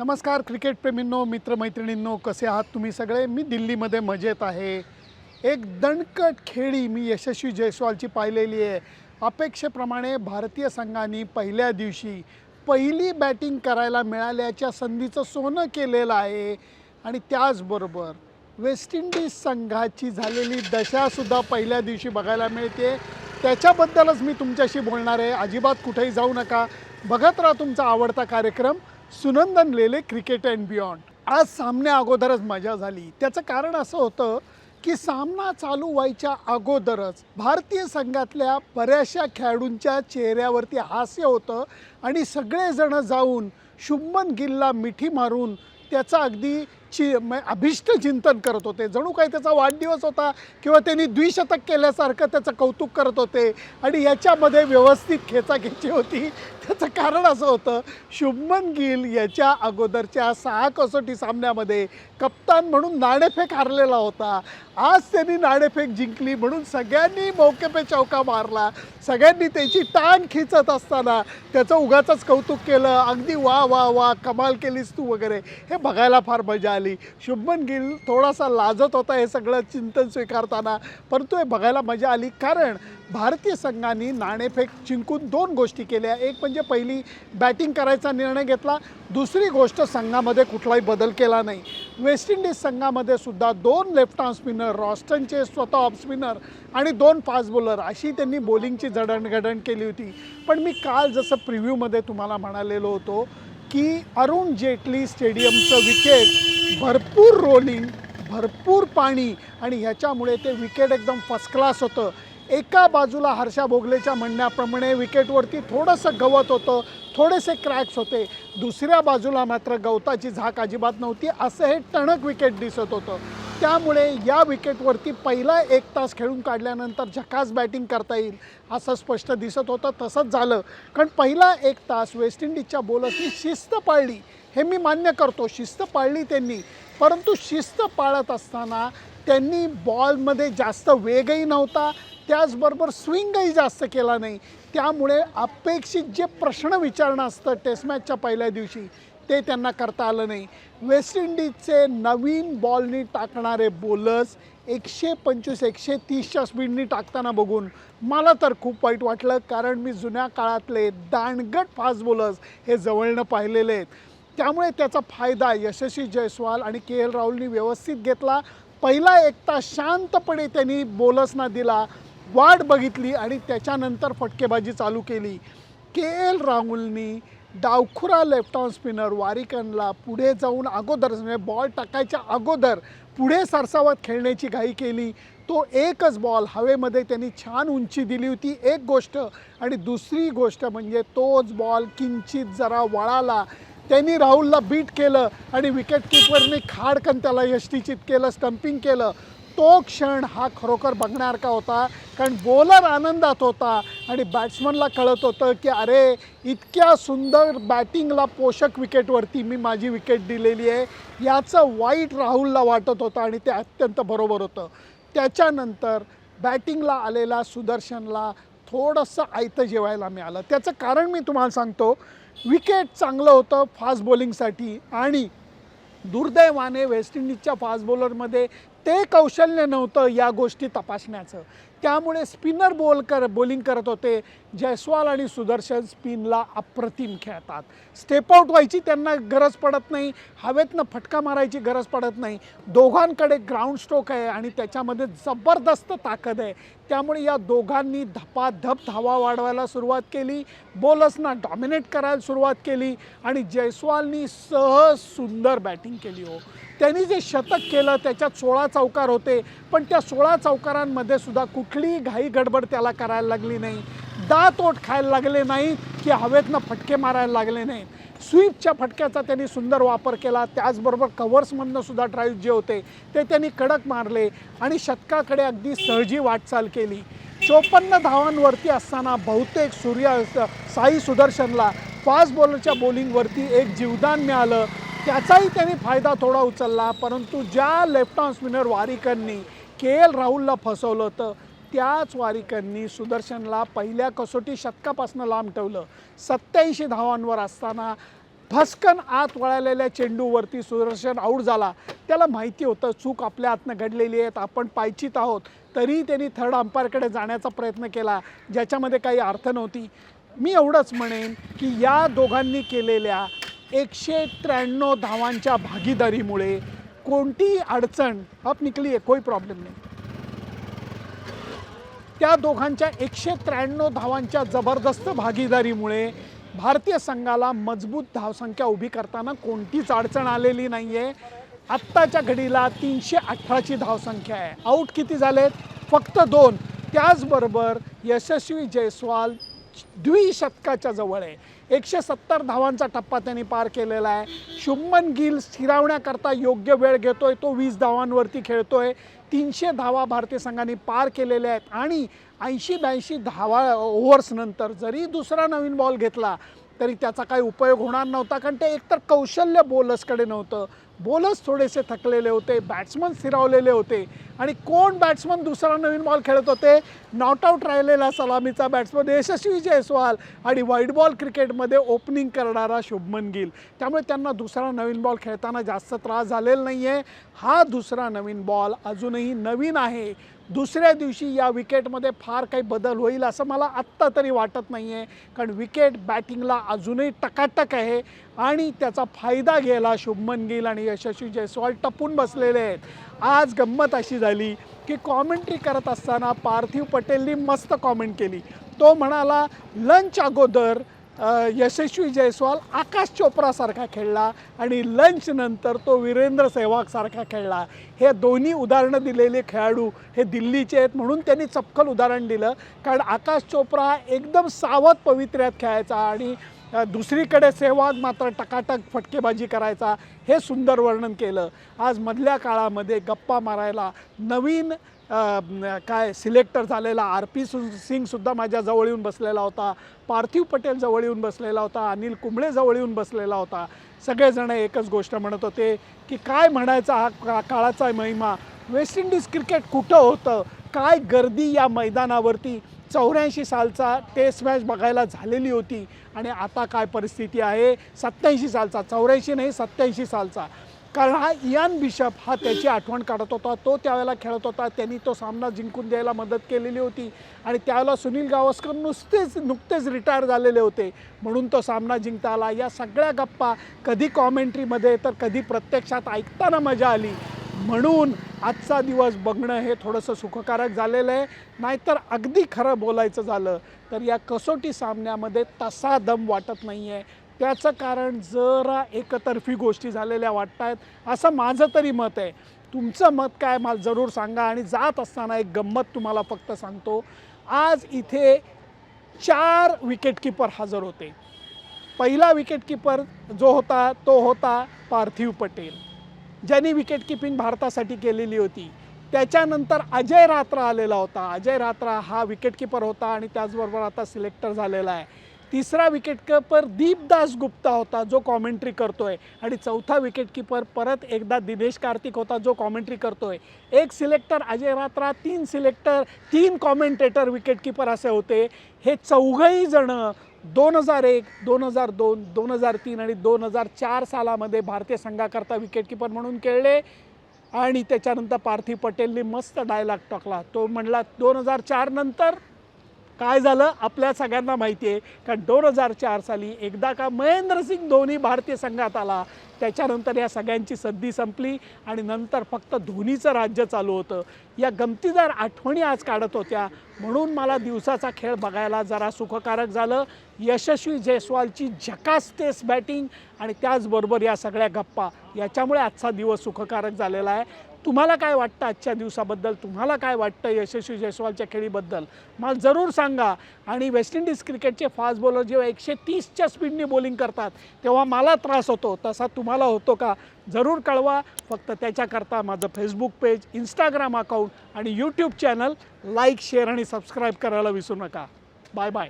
नमस्कार क्रिकेटप्रेमींनो मित्रमैत्रिणींनो कसे आहात तुम्ही सगळे? मी दिल्लीमध्ये मजेत आहे. एक दणकट खेळी मी यशस्वी जयस्वालची पाहिलेली आहे. अपेक्षेप्रमाणे भारतीय संघाने पहिल्या दिवशी पहिली बॅटिंग करायला मिळाल्याच्या संधीचं सोनं केलेलं आहे. आणि त्याचबरोबर वेस्ट इंडिज संघाची झालेली दशासुद्धा पहिल्या दिवशी बघायला मिळते. त्याच्याबद्दलच मी तुमच्याशी बोलणार आहे. अजिबात कुठेही जाऊ नका. बघत राहा तुमचा आवडता कार्यक्रम. Sunandan Lele cricket and beyond आज सामन्या अगोदरच मजा झाली. त्याचं कारण असं होतं की सामना चालू व्हायच्या अगोदरच भारतीय संघातल्या बऱ्याचशा खेळाडूंच्या चेहऱ्यावरती हास्य होतं आणि सगळेजणं जाऊन शुभमन गिलला मिठी मारून त्याचा अगदी चि म- अभिष्ट चिंतन करत होते. जणू काही त्याचा वाढदिवस होता किंवा त्यांनी द्विशतक केल्यासारखं त्याचं कौतुक करत होते आणि याच्यामध्ये व्यवस्थित खेचाखेची होती. त्याचं कारण असं होतं शुभमन गिल याच्या अगोदरच्या सहा कसोटी सामन्यामध्ये कप्तान म्हणून नाणेफेक हारलेला होता. आज त्यांनी नाणेफेक जिंकली म्हणून सगळ्यांनी मौके पे चौका मारला. सगळ्यांनी त्याची टांग खिचत असताना त्याचं उगाचंच कौतुक केलं. अगदी वा वा वा कमाल केलीस तू वगैरे. हे बघायला फार मजा आली. शुभमन गिल थोडासा लाजत होता हे सगळं चिंतन स्वीकारताना. परंतु हे बघायला मजा आली कारण भारतीय संघाने नाणेफेक जिंकून दोन गोष्टी केल्या. एक म्हणजे पहिली बॅटिंग करायचा निर्णय घेतला. दुसरी गोष्ट संघामध्ये कुठलाही बदल केला नाही. वेस्ट इंडिज संघामध्ये सुद्धा दोन लेफ्ट आर्म स्पिनर रॉस्टनचे स्वतः ऑफ स्पिनर आणि दोन फास्ट बॉलर अशी त्यांनी बॉलिंगची जडणघडण केली होती. पण मी काल जसं प्रिव्ह्यूमध्ये तुम्हाला म्हणालेलो होतो की अरुण जेटली स्टेडियमचं विकेट भरपूर रोलिंग भरपूर पाणी आणि ह्याच्यामुळे ते विकेट एकदम फर्स्ट क्लास होतं. एका बाजूला हर्षा भोगलेच्या म्हणण्याप्रमाणे विकेटवरती थोडंसं गवत होतं थोडेसे क्रॅक्स होते. दुसऱ्या बाजूला मात्र गवताची झाक अजिबात नव्हती असं हे टणक विकेट दिसत होतं. त्यामुळे या विकेटवरती पहिला एक तास खेळून काढल्यानंतर झकास बॅटिंग करता येईल असं स्पष्ट दिसत होतं तसंच झालं. कारण पहिला एक तास वेस्ट इंडिजच्या बॉलर्सनी शिस्त पाळली हे मी मान्य करतो शिस्त पाळली त्यांनी. परंतु शिस्त पाळत असताना त्यांनी बॉलमध्ये जास्त वेगही नव्हता त्याचबरोबर स्विंगही जास्त केला नाही. त्यामुळे अपेक्षित जे प्रश्न विचारणं असतं टेस्ट मॅचच्या पहिल्या दिवशी ते त्यांना करता आलं नाही. वेस्ट इंडिजचे नवीन बॉलनी टाकणारे बोलर्स एकशे पंचवीस एकशे तीसच्या स्पीडनी टाकताना बघून मला तर खूप वाईट वाटलं कारण मी जुन्या काळातले दांडगट फास्ट बॉलर्स हे जवळनं पाहिलेले आहेत. त्यामुळे त्याचा फायदा यशस्वी जयस्वाल आणि के एल राहुलनी व्यवस्थित घेतला. पहिला एकता शांतपणे त्यांनी बोलर्सना दिला. वाट बघितली आणि त्याच्यानंतर फटकेबाजी चालू केली. के एल राहुलनी डावखुरा लेफ्ट ऑन स्पिनर वारिकनला पुढे जाऊन अगोदर म्हणजे बॉल टाकायच्या अगोदर पुढे सरसावत खेळण्याची घाई केली. तो एकच बॉल हवेमध्ये त्यांनी छान उंची दिली होती एक गोष्ट. आणि दुसरी गोष्ट म्हणजे तोच बॉल किंचित जरा वळाला. त्यांनी राहुलला बीट केलं आणि विकेट किपरने खाडकन त्याला यष्टीचित केलं स्टम्पिंग केलं. तो क्षण हा खरोखर बघण्यासारखा होता? कारण बॉलर आनंदात होता आणि बॅट्समनला कळत होतं की अरे इतक्या सुंदर बॅटिंगला पोषक विकेटवरती मी माझी विकेट दिलेली आहे. याचं वाईट राहुलला वाटत होतं आणि ते अत्यंत बरोबर होतं. त्याच्यानंतर बॅटिंगला आलेला सुदर्शनला थोडंसं आयतं जेवायला मिळालं. त्याचं कारण मी तुम्हाला सांगतो विकेट चांगलं होतं फास्ट बॉलिंगसाठी आणि दुर्दैवाने वेस्ट इंडिजच्या फास्ट बॉलरमध्ये ते कौशल्य नव्हतं या गोष्टी तपासण्याचं. त्यामुळे स्पिनर बॉल कर बॉलिंग करत होते. जयस्वाल आणि सुदर्शन स्पिनला अप्रतिम खेळतात. स्टेपआउट व्हायची त्यांना गरज पडत नाही. हवेतनं फटका मारायची गरज पडत नाही. दोघांकडे ग्राउंड स्ट्रोक आहे आणि त्याच्यामध्ये जबरदस्त ताकद आहे. त्यामुळे या दोघांनी धपाधप धावा वाढवायला सुरुवात केली. बॉलर्सना डॉमिनेट करायला सुरुवात केली आणि जयस्वालनी सहज सुंदर बॅटिंग केली हो. त्यांनी जे शतक केलं त्याच्यात सोळा चौकार होते. पण त्या सोळा चौकारांमध्ये सुद्धा कुठली घाई गडबड त्याला करायला लागली नाही. दात खायला लागले नाही की हवेतनं फटके मारायला लागले नाही. स्वीपच्या फटक्याचा त्यांनी सुंदर वापर केला. त्याचबरोबर कव्हर्समधनं सुद्धा ड्राईव्ह जे होते ते त्यांनी कडक मारले आणि शतकाकडे अगदी सहजी वाटचाल केली. चोपन्न धावांवरती असताना बहुतेक सूर्य साई सुदर्शनला फास्ट बॉलरच्या बॉलिंगवरती एक जीवदान मिळालं. त्याचाही त्यांनी फायदा थोडा उचलला परंतु ज्या लेफ्ट आर्म स्पिनर वारिकरनी के एल राहुलला फसवलं होतं. त्याच वारिकांनी सुदर्शनला पहिल्या कसोटी शतकापासून लांब ठेवलं. सत्याऐंशी धावांवर असताना भस्कन आत वळालेल्या चेंडूवरती सुदर्शन आऊट झाला. त्याला माहिती होतं चूक आपल्या हातनं घडलेली आहेत आपण पायचीत आहोत. तरीही त्यांनी थर्ड अंपायरकडे जाण्याचा प्रयत्न केला ज्याच्यामध्ये काही अर्थ नव्हती. मी एवढंच म्हणेन की या दोघांनी केलेल्या एकशे त्र्याण्णव धावांच्या भागीदारीमुळे कोणतीही अडचण अब निकली आहे कोई प्रॉब्लेम नाही. त्या दोघांच्या एकशे त्र्याण्णव धावांच्या जबरदस्त भागीदारीमुळे भारतीय संघाला मजबूत धावसंख्या उभी करताना कोणतीच अडचण आलेली नाही आहे आत्ताच्या घडीला तीनशे अठराची धावसंख्या आहे. आऊट किती झालेत? फक्त दोन. त्याचबरोबर यशस्वी जयस्वाल द्विशतकाच्या जवळ आहे. एकशे सत्तर धावांचा टप्पा त्यांनी पार केलेला आहे. शुभमन गिल स्थिरावण्याकरता योग्य वेळ घेतोय. तो वीस धावांवरती खेळतोय. तीनशे धावा भारतीय संघाने पार केलेल्या आहेत. आणि ऐंशी ब्याऐंशी धावा ओव्हर्स नंतर जरी दुसरा नवीन बॉल घेतला तरी त्याचा काही उपयोग होणार नव्हता. कारण ते एकतर कौशल्य बोलर्सकडे नव्हतं बॉलर्स थोडेसे थकलेले होते बॅट्समन स्थिरावलेले होते. आणि कोण बॅट्समन दुसरा नवीन बॉल खेळत होते? नॉट आऊट राहिलेला सलामीचा बॅट्समन यशस्वी जयस्वाल आणि व्हाईट बॉल क्रिकेटमध्ये ओपनिंग करणारा शुभमन गिल. त्यामुळे त्यांना दुसरा नवीन बॉल खेळताना जास्त त्रास झालेला नाही आहे हा दुसरा नवीन बॉल अजूनही नवीन आहे. दुसऱ्या दिवशी या विकेटमध्ये फार काही बदल होईल असं मला आत्ता तरी वाटत नाही आहे कारण विकेट बॅटिंगला अजूनही टकाटक आहे आणि त्याचा फायदा घ्यायला शुभमन गिल आणि यशस्वी जयस्वाल टपून बसलेले आहेत. आज गंमत अशी झाली की कॉमेंट्री करत असताना पार्थिव पटेलनी मस्त कॉमेंट केली. तो म्हणाला लंच अगोदर यशस्वी जयस्वाल आकाश चोप्रासारखा खेळला आणि लंचनंतर तो वीरेंद्र सेहवागसारखा खेळला. हे दोन्ही उदाहरणं दिलेले खेळाडू हे दिल्लीचे आहेत म्हणून त्यांनी चपखल उदाहरण दिलं. कारण आकाश चोप्रा एकदम सावध पवित्र्यात खेळायचा आणि दुसरीकडे सेहवाग मात्र टकाटक फटकेबाजी करायचा हे सुंदर वर्णन केलं. आज मधल्या काळामध्ये गप्पा मारायला नवीन काय सिलेक्टर झालेला आर पी सु सिंगसुद्धा माझ्या जवळ येऊन बसलेला होता. पार्थिव पटेल जवळ येऊन बसलेला होता. अनिल कुंबळे जवळ येऊन बसलेला होता. सगळेजण एकच गोष्ट म्हणत होते की काय म्हणायचा हा का काळाचा महिमा? वेस्ट इंडिज क्रिकेट कुठं होतं? काय गर्दी या मैदानावरती? चौऱ्याऐंशी सालचा टेस्ट मॅच बघायला झालेली होती. आणि आता काय परिस्थिती आहे? सत्याऐंशी सालचा. चौऱ्याऐंशी नाही सत्याऐंशी सालचा. कारण हा इयान बिशप हा त्याची आठवण काढत होता. तो त्यावेळेला खेळत होता. त्यांनी तो सामना जिंकून द्यायला मदत केलेली होती. आणि त्यावेळेला सुनील गावस्कर नुसतेच नुकतेच रिटायर झालेले होते. म्हणून तो सामना जिंकता आला. या सगळ्या गप्पा कधी कॉमेंट्रीमध्ये तर कधी प्रत्यक्षात ऐकताना मजा आली. म्हणून आजचा दिवस बघणं हे थोडंसं सुखकारक झालेलं आहे. नाहीतर अगदी खरं बोलायचं झालं. तर या कसोटी सामन्यामध्ये तसा दम वाटत नाही आहे त्याचं कारण जरा एकतर्फी गोष्टी झालेल्या वाटत आहेत असं माझं तरी मत आहे. तुमचं मत काय मला जरूर सांगा आणि जात असताना एक गंमत तुम्हाला फक्त सांगतो. आज इथे चार विकेटकीपर हजर होते. पहिला विकेटकीपर जो होता तो होता पार्थिव पटेल. ज्यांनी विकेटकीपिंग भारतासाठी केलेली होती. त्याच्यानंतर अजय रात्रा आलेला होता. अजय रात्रा हा विकेटकीपर होता आणि त्याचबरोबर आता सिलेक्टर झालेला आहे. तिसरा विकेटकीपर दीपदास गुप्ता होता जो कॉमेंट्री करतोय. आणि चौथा विकेटकीपर परत एकदा दिनेश कार्तिक होता जो कॉमेंट्री करतोय. एक सिलेक्टर अजय रात्रा तीन सिलेक्टर तीन कॉमेंटेटर विकेटकीपर असे होते. हे चौघही जणं दोन हजार एक दोन हजार दोन दोन हजार तीन आणि दोन हजार चार सालामध्ये भारतीय संघाकरता विकेटकीपर म्हणून खेळले. आणि त्याच्यानंतर पार्थिव पटेलने मस्त डायलॉग टाकला. तो म्हणला दोन हजार चारनंतर काय झालं? आपल्या सगळ्यांना माहिती आहे कारण दोन हजार चार साली एकदा का महेंद्रसिंग धोनी भारतीय संघात आला त्याच्यानंतर या सगळ्यांची सद्दी संपली आणि नंतर फक्त धोनीचं राज्य चालू होतं. या गमतीदार आठवणी आज काढत होत्या. म्हणून मला दिवसाचा खेळ बघायला जरा सुखकारक झालं. यशस्वी जयस्वालची झकास तेस बॅटिंग आणि त्याचबरोबर या सगळ्या गप्पा याच्यामुळे आजचा दिवस सुखकारक झालेला आहे. तुम्हाला काय वाटतं आजच्या दिवसाबद्दल? तुम्हाला काय वाटतं यशस्वी जयस्वालच्या खेळीबद्दल? मला जरूर सांगा. आणि वेस्ट इंडिज क्रिकेटचे फास्ट बॉलर जेव्हा एकशे तीसच्या स्पीडने बॉलिंग करतात तेव्हा मला त्रास होतो. तसा तुम्हाला होतो का? जरूर कळवा. फक्त त्याच्याकरता माझं फेसबुक पेज इंस्टाग्राम अकाउंट आणि यूट्यूब चॅनल लाईक शेअर आणि सबस्क्राईब करायला विसरू नका. Bye bye